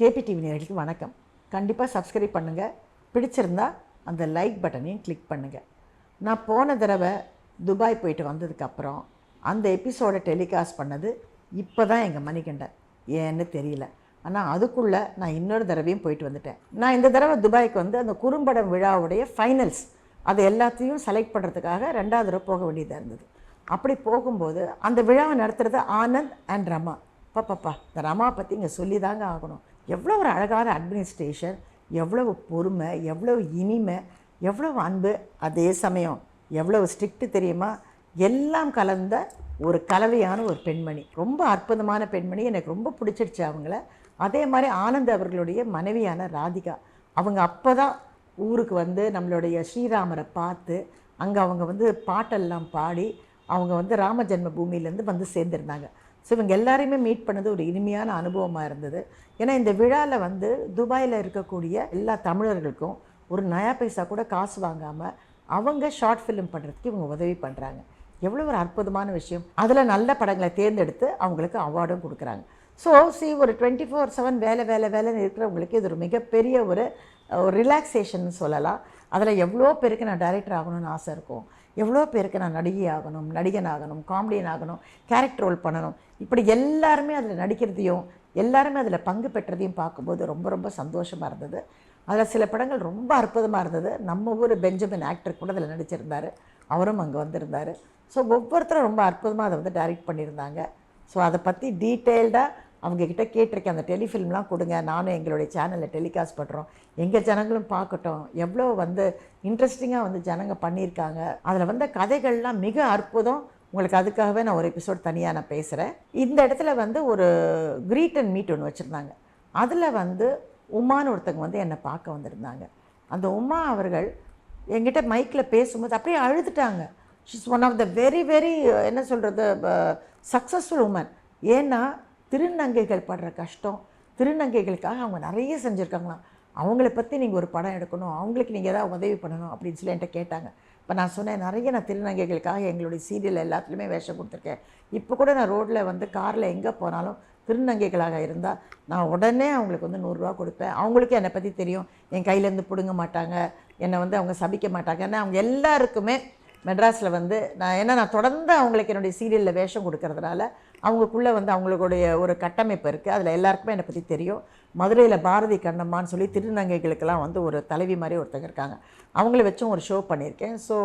KP TV நேர்களுக்கு வணக்கம். கண்டிப்பாக சப்ஸ்கிரைப் பண்ணுங்கள் பிடிச்சிருந்தா அந்த லைக் பட்டனையும் கிளிக் பண்ணுங்கள் நான் போன தடவை துபாய் போயிட்டு வந்ததுக்கப்புறம் அந்த எபிசோடை டெலிகாஸ்ட் பண்ணது இப்போ தான் எங்கள் மணிகண்டன். ஏன்னு தெரியல. ஆனால் அதுக்குள்ளே நான் இன்னொரு தடவையும் போயிட்டு வந்துட்டேன். நான் இந்த தடவை துபாய்க்கு வந்து அந்த குறும்படம் விழாவுடைய ஃபைனல்ஸ் அதை எல்லாத்தையும் செலக்ட் பண்ணுறதுக்காக ரெண்டாவது தடவை போக வேண்டியதாக இருந்தது. அப்படி போகும்போது அந்த விழாவை நடத்துகிறது ஆனந்த் அண்ட் ரமா. பாப்பாப்பா இந்த ரமா பற்றி இங்கே சொல்லி தாங்க ஆகணும். எவ்வளோ ஒரு அழகான அட்மினிஸ்ட்ரேஷன் எவ்வளவு பொறுமை எவ்வளவு இனிமை எவ்வளவு அன்பு அதே சமயம் எவ்வளவு ஸ்ட்ரிக்ட்டு தெரியுமா? எல்லாம் கலந்த ஒரு கலவையான ஒரு பெண்மணி. ரொம்ப அற்புதமான பெண்மணி. எனக்கு ரொம்ப பிடிச்சிருச்சு அவங்கள. அதே மாதிரி ஆனந்த் அவர்களுடைய மனைவியான ராதிகா. அவங்க அப்போ தான் ஊருக்கு வந்து நம்மளுடைய ஸ்ரீராமரை பார்த்து அங்கே அவங்க வந்து பாட்டெல்லாம் பாடி அவங்க வந்து ராம ஜென்ம பூமியிலேருந்து வந்து சேர்ந்துருந்தாங்க. ஸோ இவங்க எல்லாரையுமே மீட் பண்ணது ஒரு இனிமையான அனுபவமாக இருந்தது. ஏன்னா இந்த விழாவில் வந்து துபாயில் இருக்கக்கூடிய எல்லா தமிழர்களுக்கும் ஒரு நயா பைசா கூட காசு வாங்காமல் அவங்க ஷார்ட் ஃபிலிம் பண்ணுறதுக்கு இவங்க உதவி பண்ணுறாங்க எவ்வளோ ஒரு அற்புதமான விஷயம். அதில் நல்ல படங்களை தேர்ந்தெடுத்து அவங்களுக்கு அவார்டும் கொடுக்குறாங்க. ஸோ சி ஒரு டுவெண்ட்டி ஃபோர் செவன் வேலை வேலை வேலைன்னு இருக்கிறவங்களுக்கு இது ஒரு மிகப்பெரிய ஒரு ரிலாக்ஸேஷன் சொல்லலாம். அதில் எவ்வளோ பேருக்கு நான் டைரக்டர் ஆகணும்னு ஆசை இருக்கும். எவ்வளோ பேருக்கு நான் நடிகை ஆகணும் நடிகன் ஆகணும் காமெடியன் ஆகணும் கேரக்டர் ரோல் பண்ணணும். இப்படி எல்லாருமே அதில் நடிக்கிறதையும் எல்லாருமே அதில் பங்கு பெற்றதையும் பார்க்கும்போது ரொம்ப ரொம்ப சந்தோஷமாக இருந்தது. அதில் சில படங்கள் ரொம்ப அற்புதமாக இருந்தது. நம்ம ஊர் பெஞ்சமின் ஆக்டர் கூட அதில் நடிச்சிருந்தார். அவரும் அங்கே வந்திருந்தார். ஸோ ஒவ்வொருத்தரும் ரொம்ப அற்புதமாக அதை வந்து டைரக்ட் பண்ணியிருந்தாங்க. ஸோ அதை பற்றி டீட்டெயில்டாக அவங்கக்கிட்ட கேட்டிருக்கேன் அந்த டெலிஃபில்ம்லாம் கொடுங்க. நானும் எங்களுடைய சேனலில் டெலிகாஸ்ட் பண்ணுறோம் எங்கள் ஜனங்களும் பார்க்கட்டும். எவ்வளோ வந்து இன்ட்ரெஸ்டிங்காக வந்து ஜனங்க பண்ணியிருக்காங்க. அதில் வந்த கதைகள்லாம் மிக அற்புதம். உங்களுக்கு அதுக்காகவே நான் ஒரு எபிசோட் தனியாக நான் பேசுகிறேன் இந்த இடத்துல வந்து ஒரு க்ரீட் அண்ட் மீட் ஒன்று வச்சுருந்தாங்க. அதில் வந்து உமான்னு ஒருத்தங்க வந்து என்னை பார்க்க வந்திருந்தாங்க. அந்த உமா அவர்கள் என்கிட்ட மைக்கில் பேசும்போது அப்படியே அழுதுட்டாங்க. She's one of the very very என்ன சொல்கிறது சக்ஸஸ்ஃபுல் உமன் ஏன்னா திருநங்கைகள் படுற கஷ்டம் திருநங்கைகளுக்காக அவங்க நிறைய செஞ்சுருக்காங்களாம். அவங்கள பற்றி நீங்கள் ஒரு படம் எடுக்கணும் அவங்களுக்கு நீங்கள் ஏதாவது உதவி பண்ணணும் அப்படின்னு சொல்லி என்கிட்ட கேட்டாங்க. இப்போ நான் சொன்னேன் நிறைய நான் திருநங்கைகளுக்காக எங்களுடைய சீரியல் எல்லாத்துலேயுமே வேஷம் கொடுத்துருக்கேன். இப்போ கூட நான் ரோட்டில் வந்து காரில் எங்கே போனாலும் திருநங்கைகளாக இருந்தால் நான் உடனே அவங்களுக்கு வந்து நூறுரூவா கொடுப்பேன். அவங்களுக்கும் என்னை பற்றி தெரியும். என் கையிலேருந்து பிடுங்க மாட்டாங்க. என்னை வந்து அவங்க சபிக்க மாட்டாங்க. ஏன்னா அவங்க எல்லாருக்குமே மெட்ராஸில் வந்து நான் ஏன்னா நான் தொடர்ந்து அவங்களுக்கு என்னுடைய சீரியலில் வேஷம் கொடுக்கறதுனால அவங்களுக்குள்ளே வந்து அவங்களுடைய ஒரு கட்டமைப்பு இருக்குது அதில் எல்லாருக்குமே என்னை பற்றி தெரியும். மதுரையில் பாரதி கண்ணம்மான்னு சொல்லி திருநங்கைகளுக்கெல்லாம் வந்து ஒரு தலைவி மாதிரி ஒருத்தங்க இருக்காங்க. அவங்கள வச்சும் ஒரு ஷோ பண்ணியிருக்கேன். ஸோ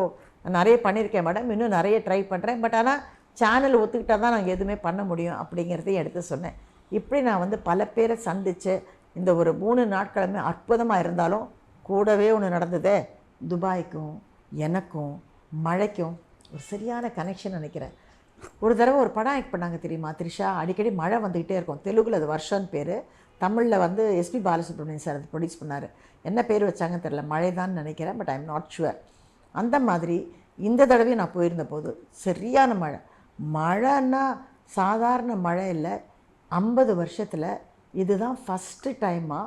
நிறைய பண்ணியிருக்கேன் மேடம் இன்னும் நிறைய ட்ரை பண்ணுறேன் பட் ஆனால் சேனல் ஒத்துக்கிட்டால் தான் நாங்கள் எதுவுமே பண்ண முடியும் அப்படிங்கிறதையும் எடுத்து சொன்னேன். இப்படி நான் வந்து பல பேரை சந்தித்து இந்த ஒரு மூணு நாட்களுமே அற்புதமாக இருந்தாலும் கூடவே ஒன்று நடந்ததே துபாய்க்கும் எனக்கும் மழைக்கும் ஒரு சரியான கனெக்ஷன் நினைக்கிறேன். ஒரு தடவை ஒரு படம் ஆக்ட் பண்ணாங்க தெரியுமா த்ரிஷா? அடிக்கடி மழை வந்துக்கிட்டே இருக்கும். தெலுங்கில் அது வருஷம்னு பேர். தமிழில் வந்து எஸ்பி பாலசுப்ரமணியன் சார் அது ப்ரொடியூஸ் பண்ணார். என்ன பேர் வச்சாங்கன்னு தெரில மழை தான் நினைக்கிறேன் பட் ஐம் நாட் ஷுவர் அந்த மாதிரி இந்த தடவையும் நான் போயிருந்த போது சரியான மழை. மழைன்னா சாதாரண மழை இல்லை. ஐம்பது வருஷத்தில் இதுதான் ஃபஸ்ட்டு டைமாக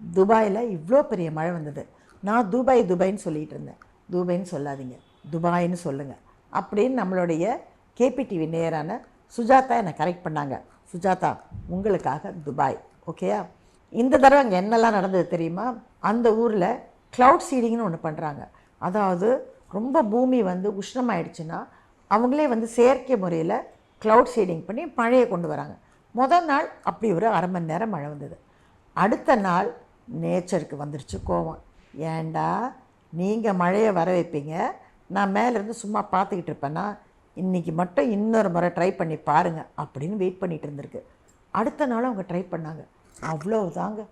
துபாயில் இவ்வளோ பெரிய மழை வந்தது. நான் துபாய் துபாய்ன்னு சொல்லிகிட்டு இருந்தேன். துபாய்ன்னு சொல்லாதீங்க. துபாய்னு சொல்லுங்கள் அப்படின்னு நம்மளுடைய கேபிடிவி நேரான சுஜாதா என்னை கரெக்ட் பண்ணாங்க. சுஜாதா உங்களுக்காக துபாய் ஓகேயா இந்த தடவை அங்கே என்னெல்லாம் நடந்தது தெரியுமா? அந்த ஊரில் க்ளவுட் சீடிங்னு ஒன்று பண்ணுறாங்க அதாவது ரொம்ப பூமி வந்து உஷ்ணமாயிடுச்சுன்னா அவங்களே வந்து செயற்கை முறையில் க்ளவுட் சீடிங் பண்ணி மழையை கொண்டு வராங்க. முதல் நாள் அப்படி ஒரு அரை மணி நேரம் மழை வந்தது. அடுத்த நாள் நேச்சருக்கு வந்துருச்சு கோவம். ஏண்டா நீங்கள் மழையை வர வைப்பீங்க? நான் மேலேருந்து சும்மா பார்த்துக்கிட்டு இருப்பேன்னா இன்றைக்கி மட்டும் இன்னொரு முறை ட்ரை பண்ணி பாருங்கள் அப்படின்னு வெயிட் பண்ணிகிட்டு இருந்திருக்கு. அடுத்த நாள் அவங்க ட்ரை பண்ணாங்க. அவ்வளோதாங்க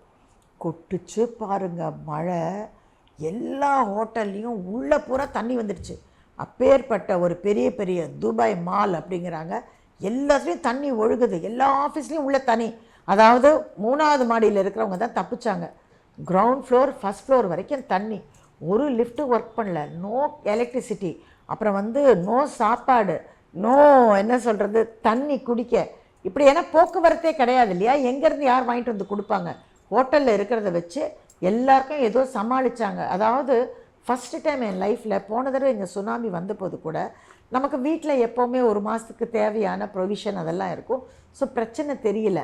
கொட்டுச்சு பாருங்க மழை. எல்லா ஹோட்டல்லையும் உள்ளே பூரா தண்ணி வந்துடுச்சு. அப்பேற்பட்ட ஒரு பெரிய பெரிய துபாய் மால் அப்படிங்கிறாங்க. எல்லாத்துலேயும் தண்ணி ஒழுகுது. எல்லா ஆஃபீஸ்லேயும் உள்ள தண்ணி. அதாவது மூணாவது மாடியில் இருக்கிறவங்க தான் தப்பிச்சாங்க. கிரவுண்ட் ஃப்ளோர் ஃபஸ்ட் ஃப்ளோர் வரைக்கும் தண்ணி. ஒரு லிஃப்ட்டு ஒர்க் பண்ணல. நோ எலக்ட்ரிசிட்டி அப்புறம் வந்து நோ சாப்பாடு நோ என்ன சொல்கிறது தண்ணி குடிக்க. இப்படி ஏன்னா போக்குவரத்தே கிடையாது இல்லையா? எங்கேருந்து யார் வாங்கிட்டு வந்து கொடுப்பாங்க? ஹோட்டலில் இருக்கிறத வச்சு எல்லாருக்கும் ஏதோ சமாளித்தாங்க அதாவது ஃபஸ்ட்டு டைம் என் லைஃப்பில் போன தடவை இங்கே சுனாமி வந்தபோது கூட நமக்கு வீட்டில் எப்போவுமே ஒரு மாதத்துக்கு தேவையான ப்ரொவிஷன் அதெல்லாம் இருக்கும். ஸோ பிரச்சனை தெரியல.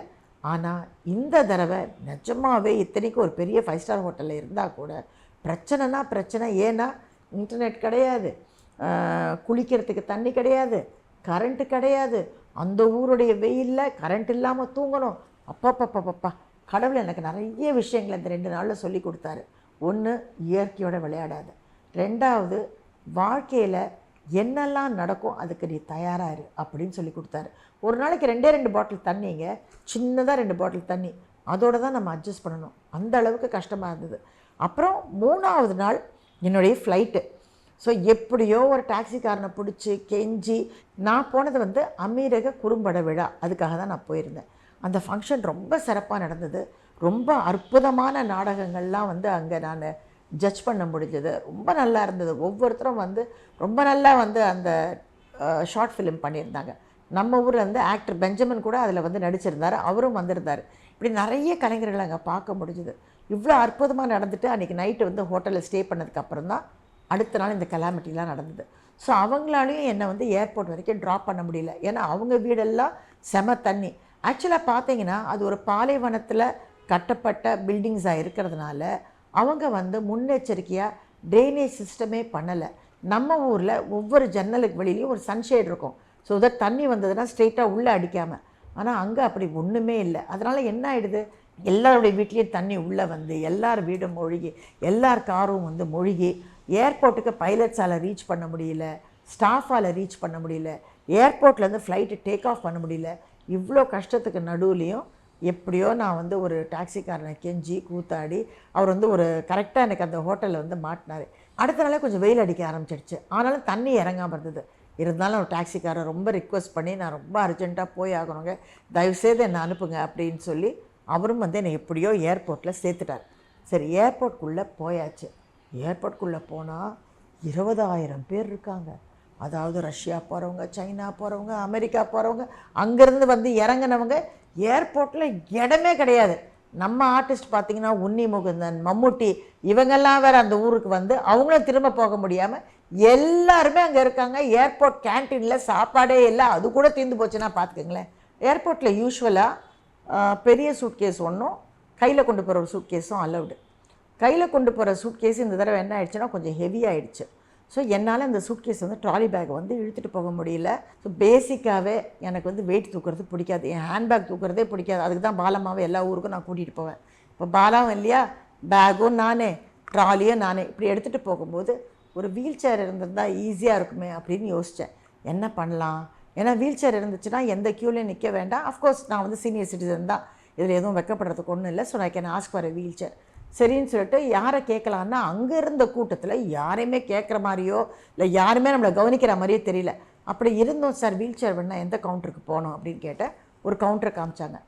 ஆனால் இந்த தடவை நிஜமாகவே இத்தனைக்கும் ஒரு பெரிய ஃபைவ் ஸ்டார் ஹோட்டலில் இருந்தால் கூட பிரச்சனைனா பிரச்சனை. ஏன்னா இன்டர்நெட் கிடையாது. குளிக்கிறதுக்கு தண்ணி கிடையாது கரண்ட்டு கிடையாது. அந்த ஊருடைய வெயிலில் கரண்ட் இல்லாமல் தூங்கணும். அப்பப்பப்பப்பா கடவுள் எனக்கு நிறைய விஷயங்கள் இந்த ரெண்டு நாளில் சொல்லி கொடுத்தாரு. ஒன்று இயற்கையோட விளையாடாது. ரெண்டாவது வாழ்க்கையில் என்னெல்லாம் நடக்கும் அதுக்கு நீ தயாராக இரு அப்படின்னு சொல்லி கொடுத்தாரு. ஒரு நாளைக்கு ரெண்டே ரெண்டு பாட்டில் தண்ணிங்க சின்னதாக ரெண்டு பாட்டில் தண்ணி. அதோடு தான் நம்ம அட்ஜஸ்ட் பண்ணணும். அந்த அளவுக்கு கஷ்டமாக இருந்தது. அப்புறம் மூணாவது நாள் என்னுடைய ஃப்ளைட்டு ஸோ எப்படியோ ஒரு டாக்ஸிக்காரனை பிடிச்சி கெஞ்சி நான் போனது வந்து அமீரக குறும்பட விழா அதுக்காக தான் நான் போயிருந்தேன். அந்த ஃபங்க்ஷன் ரொம்ப சிறப்பாக நடந்தது. ரொம்ப அற்புதமான நாடகங்கள்லாம் வந்து அங்கே நான் ஜட்ஜ் பண்ண முடிஞ்சது. ரொம்ப நல்லா இருந்தது. ஒவ்வொருத்தரும் வந்து ரொம்ப நல்லா வந்து அந்த ஷார்ட் ஃபிலிம் பண்ணியிருந்தாங்க. நம்ம ஊரில் வந்து ஆக்டர் பெஞ்சமின் கூட அதில் வந்து நடிச்சிருந்தார். அவரும் வந்திருந்தார். இப்படி நிறைய கலைஞர்களை அங்கே பார்க்க முடிஞ்சுது. இவ்வளோ அற்புதமாக நடந்துட்டு அன்றைக்கி நைட்டு வந்து ஹோட்டலில் ஸ்டே பண்ணதுக்கப்புறம் தான் அடுத்த நாள் இந்த கலாமிட்டிலாம் நடந்தது. ஸோ அவங்களாலையும் என்னை வந்து ஏர்போர்ட் வரைக்கும் ட்ராப் பண்ண முடியல. ஏன்னா அவங்க வீடெல்லாம் செம தண்ணி. ஆக்சுவலாக பார்த்தீங்கன்னா அது ஒரு பாலைவனத்தில் கட்டப்பட்ட பில்டிங்ஸாக இருக்கிறதுனால அவங்க வந்து முன்னெச்சரிக்கையாக ட்ரைனேஜ் சிஸ்டமே பண்ணலை. நம்ம ஊரில் ஒவ்வொரு ஜன்னலுக்கு வெளியிலையும் ஒரு சன்ஷேட் இருக்கும். ஸோ தட் தண்ணி வந்ததுன்னா ஸ்ட்ரெயிட்டாக உள்ளே அடிக்காமல் ஆனால் அங்கே அப்படி ஒன்றுமே இல்லை. அதனால் என்ன ஆகிடுது எல்லாருடைய வீட்லேயும் தண்ணி உள்ளே வந்து எல்லார் வீடும் மூழ்கி எல்லார் காரும் வந்து மூழ்கி ஏர்போர்ட்டுக்கு பைலட்ஸால் ரீச் பண்ண முடியல ஸ்டாஃபால் ரீச் பண்ண முடியல ஏர்போர்ட்லேருந்து ஃப்ளைட்டு டேக் ஆஃப் பண்ண முடியல இவ்வளோ கஷ்டத்துக்கு நடுவுலையும் எப்படியோ நான் வந்து ஒரு டாக்ஸிக்காரனை கெஞ்சி கூத்தாடி அவர் வந்து ஒரு கரெக்டாக எனக்கு அந்த ஹோட்டலில் வந்து மாட்டினார். அடுத்த நாளே கொஞ்சம் வெயில் அடிக்க ஆரம்பிச்சிடுச்சு. ஆனாலும் தண்ணி இறங்காமல் இருந்தது. இருந்தாலும் ஒரு டாக்ஸிக்காரர் ரொம்ப ரிக்வெஸ்ட் பண்ணி நான் ரொம்ப அர்ஜென்ட்டாக போய் ஆகணுங்க. தயவுசெய்து என்னை அனுப்புங்க அப்படின்னு சொல்லி அவரும் வந்து என்னை எப்படியோ ஏர்போர்ட்டில் சேர்த்துட்டார். சரி ஏர்போர்ட்குள்ளே போயாச்சு. ஏர்போர்ட்குள்ளே போனால் இருபதாயிரம் பேர் இருக்காங்க. அதாவது ரஷ்யா போகிறவங்க சைனா போகிறவங்க அமெரிக்கா போகிறவங்க அங்கேருந்து வந்து இறங்குனவங்க ஏர்போர்ட்டில் இடமே கிடையாது. நம்ம ஆர்டிஸ்ட் பார்த்திங்கன்னா உன்னி முகுந்தன் மம்முட்டி இவங்கெல்லாம் வேறு அந்த ஊருக்கு வந்து அவங்களும் திரும்ப போக முடியாமல் எல்லாருமே அங்கே இருக்காங்க. ஏர்போர்ட் கேன்டீனில் சாப்பாடே இல்லை அது கூட தீர்ந்து போச்சுன்னா பார்த்துக்கங்களேன் ஏர்போர்ட்டில் யூஸ்வலாக பெரிய சூட்கேஸ் ஒன்றும் கையில் கொண்டு போகிற ஒரு சூட்கேஸும் அலவுடு கையில் கொண்டு போகிற சூட்கேஸ் இந்த தடவை என்ன ஆயிடுச்சுன்னா கொஞ்சம் ஹெவி ஆயிடுச்சு. ஸோ என்னால் அந்த சூட்கேஸ் வந்து ட்ராலி பேக் வந்து இழுத்துட்டு போக முடியல. ஸோ பேசிக்காகவே எனக்கு வந்து வெயிட் தூக்குறது பிடிக்காது. என் ஹேண்ட்பேக் தூக்குறதே பிடிக்காது. அதுக்கு தான் பாலமாவை எல்லா ஊருக்கும் நான் கூட்டிகிட்டு போவேன். இப்போ பாலாவும் இல்லையா? பேக்கும் நானே ட்ராலியும் நானே. இப்படி எடுத்துகிட்டு போகும்போது ஒரு வீல் சேர் இருந்திருந்தால் ஈஸியாக இருக்குமே அப்படின்னு யோசித்தேன் என்ன பண்ணலாம்? ஏன்னா வீல் சேர் இருந்துச்சுன்னா எந்த க்யூலையும் நிற்க வேண்டாம். அஃப்கோர்ஸ் நான் வந்து சீனியர் சிட்டிசன் தான். இதில் எதுவும் வெக்கப்படுறதுக்கு ஒன்றும் இல்லை. ஸோ நான் can ask for wheelchair சரின்னு சொல்லிட்டு யாரை கேட்கலான்னா அங்கே இருந்த கூட்டத்தில் யாரையுமே கேட்குற மாதிரியோ இல்லை யாருமே நம்மளை கவனிக்கிற மாதிரியோ தெரியல. அப்படி இருந்தோம் சார் வீல் சேர் வேணால் எந்த கவுண்டருக்கு போகணும் அப்படின்னு கேட்டேன் ஒரு கவுண்டர் காமிச்சாங்க.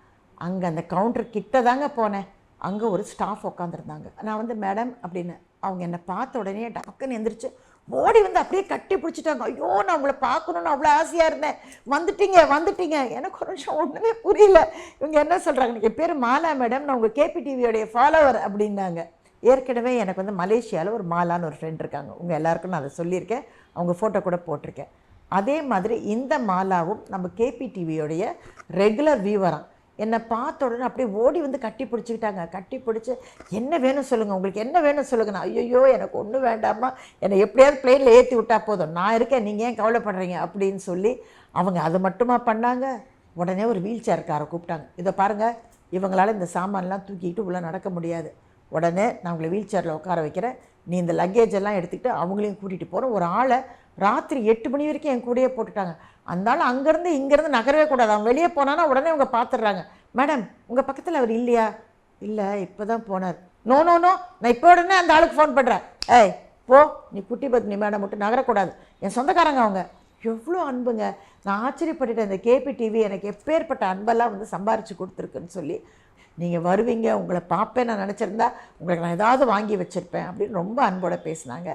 அங்கே அந்த கவுண்டர் கிட்ட தாங்க போனேன். அங்கே ஒரு ஸ்டாஃப் உட்காந்துருந்தாங்க நான் வந்து மேடம் அப்படின்னு அவங்க என்னை பார்த்த உடனே டக்குன்னு எந்திரிச்சு ஓடி வந்து அப்படியே கட்டி பிடிச்சிட்டாங்க. ஐயோ நான் உங்களை பார்க்கணுன்னு அவ்வளோ ஆசையாக இருந்தேன். வந்துட்டீங்க வந்துட்டீங்க. எனக்கு ஒரு நிமிஷம் ஒன்றுமே புரியல. இவங்க என்ன சொல்கிறாங்க என் பேர் மாலா மேடம். நான் உங்கள் கேபி டிவியோடைய ஃபாலோவர் அப்படின்னாங்க. ஏற்கனவே எனக்கு வந்து மலேசியாவில் ஒரு மாலான்னு ஒரு ஃப்ரெண்ட் இருக்காங்க. உங்கள் எல்லாருக்கும் நான் அதை சொல்லியிருக்கேன். அவங்க ஃபோட்டோ கூட போட்டிருக்கேன். அதே மாதிரி இந்த மாலாவும் நம்ம கேபி டிவியோடைய ரெகுலர் வியூவராக என்னை பார்த்த உடனே அப்படியே ஓடி வந்து கட்டி பிடிச்சிக்கிட்டாங்க. கட்டி பிடிச்சி என்ன வேணும் சொல்லுங்கள் உங்களுக்கு என்ன வேணும் சொல்லுங்கள் நான் ஐயோ எனக்கு ஒன்றும் வேண்டாமா என்னை எப்படியாவது பிளேனில் ஏற்றி விட்டா போதும். நான் இருக்கேன் நீங்கள் ஏன் கவலைப்படுறீங்க? அப்படின்னு சொல்லி அவங்க அது மட்டுமா பண்ணாங்க. உடனே ஒரு வீல் சேர்க்காரை கூப்பிட்டாங்க. இதை பாருங்கள் இவங்களால இந்த சாமான்லாம் தூக்கிக்கிட்டு உள்ளே நடக்க முடியாது. உடனே நான் உங்களை வீல் சேரில் உட்கார வைக்கிறேன். நீ இந்த லக்கேஜ் எல்லாம் எடுத்துக்கிட்டு அவங்களையும் கூட்டிகிட்டு போகிறோம் ஒரு ஆளை ராத்திரி எட்டு மணி வரைக்கும் என் கூடயே போட்டுட்டாங்க. அந்தாலும் அங்கேருந்து இங்கேருந்து நகரவே கூடாது. அவன் வெளியே போனான்னா உடனே அவங்க பார்த்துடுறாங்க மேடம் உங்கள் பக்கத்தில் அவர் இல்லையா? இல்லை இப்போ தான் போனார். நோ நோ நோ நான் இப்போ உடனே அந்த ஆளுக்கு ஃபோன் பண்ணுறேன் ஏய் போ நீ குட்டி பத்னி மேடம் மட்டும் நகரக்கூடாது. என் சொந்தக்காரங்க அவங்க. எவ்வளோ அன்புங்க. நான் ஆச்சரியப்பட்டுட்டேன். இந்த கேபி டிவி எனக்கு எப்பேற்பட்ட அன்பெல்லாம் வந்து சம்பாரித்து கொடுத்துருக்குன்னு சொல்லி. நீங்கள் வருவீங்க உங்களை பார்ப்பேன் நான் நினச்சிருந்தா உங்களுக்கு நான் ஏதாவது வாங்கி வச்சுருப்பேன் அப்படின்னு ரொம்ப அன்போடு பேசினாங்க.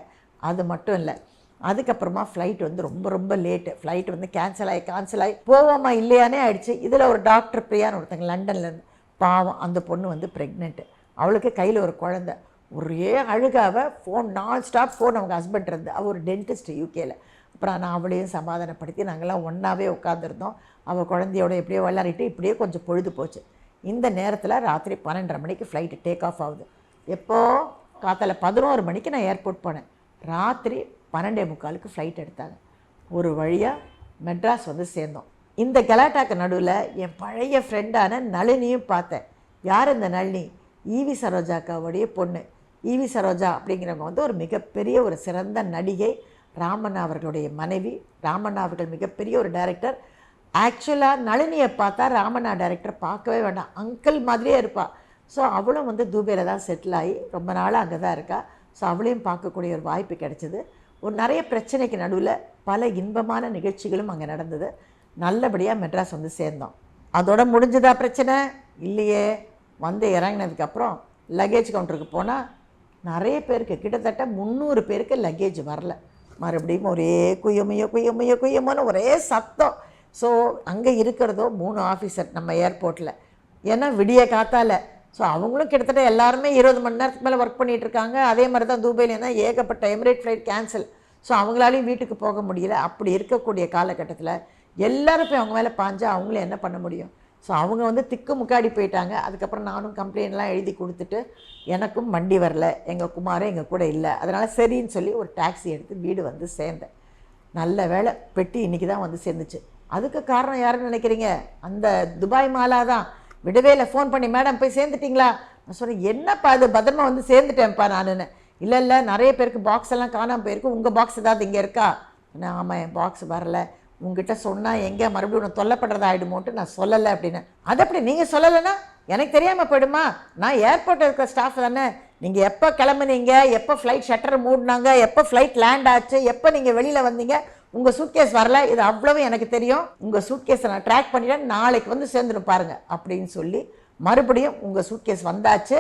அது மட்டும் இல்லை அதுக்கப்புறமா ஃப்ளைட் வந்து ரொம்ப ரொம்ப லேட்டு ஃப்ளைட் வந்து கேன்சல் ஆகி கேன்சல் ஆகி போவோமா இல்லையானே ஆயிடுச்சு. இதில் ஒரு டாக்டர் பிரியான்னு ஒருத்தங்க லண்டன்லேருந்து பாவம் அந்த பொண்ணு வந்து ப்ரெக்னென்ட்டு அவளுக்கு கையில் ஒரு குழந்த. ஒரே அழுகாவை ஃபோன் நான் ஸ்டாப் ஃபோன் அவங்க ஹஸ்பண்ட் இருந்து அவள் ஒரு டென்டிஸ்ட் யூகேல அப்புறம் நான் அவளையும் சமாதானப்படுத்தி நாங்கள்லாம் ஒன்றாவே உட்காந்துருந்தோம் அவள் குழந்தையோட எப்படியோ விளையாடிட்டு இப்படியே கொஞ்சம் பொழுது போச்சு. இந்த நேரத்தில் ராத்திரி பன்னெண்டரை மணிக்கு ஃப்ளைட்டு டேக் ஆஃப் ஆகுது. எப்போ? காத்தால பதினோரு மணிக்கு நான் ஏர்போர்ட் போனேன். ராத்திரி பன்னெண்டே முக்காலுக்கு ஃப்ளைட் எடுத்தாங்க. ஒரு வழியாக மெட்ராஸ் வந்து சேர்ந்தோம். இந்த கலாட்டாக்கு நடுவில் என் பழைய ஃப்ரெண்டான நளினியும் பார்த்தேன். யார் இந்த நளினி? ஈவி சரோஜாக்காவுடைய பொண்ணு. ஈவி சரோஜா அப்படிங்கிறவங்க வந்து ஒரு மிகப்பெரிய ஒரு சிறந்த நடிகை ராமண்ணா அவர்களுடைய மனைவி. ராமண்ணா அவர்கள் மிகப்பெரிய ஒரு டைரக்டர் ஆக்சுவலாக நளினியை பார்த்தா ராமண்ணா டைரக்டர் பார்க்கவே வேண்டாம். அங்கிள் மாதிரியே இருப்பாள் ஸோ அவளும் வந்து தூபையில் தான் செட்டில் ஆகி ரொம்ப நாளாக அங்கே தான் இருக்கா. ஸோ அவளையும் பார்க்கக்கூடிய ஒரு வாய்ப்பு கிடைச்சிது. ஒரு நிறைய பிரச்சனைக்கு நடுவில் பல இன்பமான நிகழ்ச்சிகளும் அங்கே நடந்தது. நல்லபடியாக மெட்ராஸ் வந்து சேர்ந்தோம். அதோட முடிஞ்சதா பிரச்சனை? இல்லையே. வந்து இறங்கினதுக்கப்புறம் லக்கேஜ் கவுண்டருக்கு போனால் நிறைய பேருக்கு கிட்டத்தட்ட முந்நூறு பேருக்கு லக்கேஜ் வரல. மறுபடியும் ஒரே குயமையோ குயமையோ குயமோன்னு ஒரே சத்தம். ஸோ அங்கே இருக்கிறதோ மூணு ஆஃபீஸர் நம்ம ஏர்போர்ட்டில் ஏன்னா விடிய காத்தால ஸோ அவங்களும் கிட்டத்தட்ட எல்லாருமே இருபது மணி நேரத்துக்கு மேலே ஒர்க் பண்ணிகிட்டு இருக்காங்க அதே மாதிரி தான் துபாயிலேருந்து தான் ஏகப்பட்ட எமிரேட் ஃப்ளைட் கேன்சல் ஸோ அவங்களாலையும் வீட்டுக்கு போக முடியல. அப்படி இருக்கக்கூடிய காலகட்டத்தில் எல்லோரும் போய் அவங்க மேலே பாஞ்சால் அவங்களும் என்ன பண்ண முடியும்? ஸோ அவங்க வந்து திக்கு முக்காடி போயிட்டாங்க. அதுக்கப்புறம் நானும் கம்ப்ளைண்ட்லாம் எழுதி கொடுத்துட்டு எனக்கும் வண்டி வரல. எங்கள் குமாரும் எங்கள் கூட இல்லை. அதனால் சரின்னு சொல்லி ஒரு டாக்ஸி எடுத்து வீடு வந்து சேர்ந்தேன். நல்ல வேலை பெட்டி இன்றைக்கி தான் வந்து சேர்ந்துச்சு. அதுக்கு காரணம் யாருன்னு நினைக்கிறீங்க? அந்த துபாய் மாலா தான். விடவேல ஃபோன் பண்ணி மேடம் போய் சேர்ந்துட்டிங்களா? நான் சொன்னேன் என்னப்பா அது பத்திரமா வந்து சேர்ந்துட்டேன்ப்பா நானுன்னு. இல்லை இல்லை நிறைய பேருக்கு பாக்ஸ் எல்லாம் காணாமல் போயிருக்கு. உங்கள் பாக்ஸ் ஏதாவது இங்கே இருக்கா? நான் ஆமாம் என் பாக்ஸ் வரலை. உங்ககிட்ட சொன்னால் எங்கே மறுபடியும் உன்னை தொல்லப்படுறதா ஆகிடுமோன்ட்டு நான் சொல்லலை அப்படின்னு. அது அப்படி நீங்கள் சொல்லலைன்னா எனக்கு தெரியாமல் போயிடுமா? நான் ஏர்போர்ட்டில் இருக்கிற ஸ்டாஃப் தானே. நீங்கள் எப்போ கிளம்புனீங்க? எப்போ ஃப்ளைட் ஷட்டர் மூடினாங்க? எப்போ ஃப்ளைட் லேண்ட் ஆச்சு? எப்போ நீங்கள் வெளியில் வந்தீங்க? உங்கள் சூட்கேஸ் வரல இது அவ்வளவு எனக்கு தெரியும். உங்கள் சூட்கேஸை நான் ட்ராக் பண்ணிட்டேன். நாளைக்கு வந்து சேர்ந்துடும் பாருங்க அப்படின்னு சொல்லி மறுபடியும் உங்கள் சூட்கேஸ் வந்தாச்சு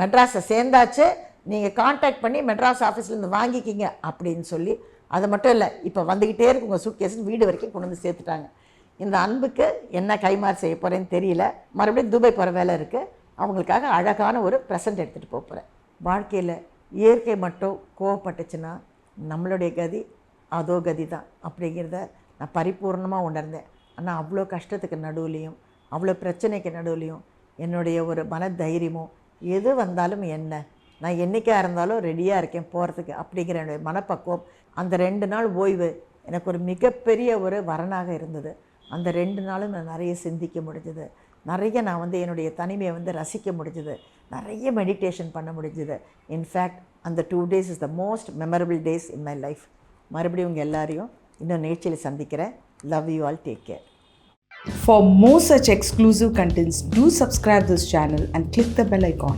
மெட்ராஸை சேர்ந்தாச்சு நீங்கள் காண்டாக்ட் பண்ணி மெட்ராஸ் ஆஃபீஸ்லேருந்து வாங்கிக்கிங்க அப்படின்னு சொல்லி அது மட்டும் இல்லை இப்போ வந்துக்கிட்டே இருக்கு உங்கள் சூட்கேஸ்னு வீடு வரைக்கும் கொண்டு வந்து சேர்த்துட்டாங்க. இந்த அன்புக்கு என்ன கைமாறு செய்ய போகிறேன்னு தெரியல. மறுபடியும் துபாய் போகிற வேலை இருக்குது அவங்களுக்காக அழகான ஒரு ப்ரெசன்ட் எடுத்துகிட்டு போக போகிறேன் வாழ்க்கையில் இயற்கை மட்டும் கோவப்பட்டுச்சுன்னா நம்மளுடைய கதி அதோ கதி தான் அப்படிங்கிறத நான் பரிபூர்ணமாக உணர்ந்தேன். ஆனால் அவ்வளோ கஷ்டத்துக்கு நடுவுலையும் அவ்வளோ பிரச்சனைக்கு நடுவுலையும் என்னுடைய ஒரு மன தைரியமும் எது வந்தாலும் என்ன நான் என்றைக்காக இருந்தாலும் ரெடியாக இருக்கேன் போகிறதுக்கு அப்படிங்கிற என்னுடைய மனப்பக்குவம் அந்த ரெண்டு நாள் ஓய்வு எனக்கு ஒரு மிகப்பெரிய ஒரு வரனாக இருந்தது. அந்த ரெண்டு நாளும் நான் நிறைய சிந்திக்க முடிஞ்சது. நிறைய நான் வந்து என்னுடைய தனிமையை வந்து ரசிக்க முடிஞ்சது. நிறைய மெடிடேஷன் பண்ண முடிஞ்சது. இன்ஃபேக்ட் அந்த two days is the most memorable days in my life மறுபடியும் உங்கள் எல்லாரையும் இன்னும் நிகழ்ச்சியில் சந்திக்கிறேன் love you all take care For more such exclusive contents, do subscribe this channel and click the bell icon.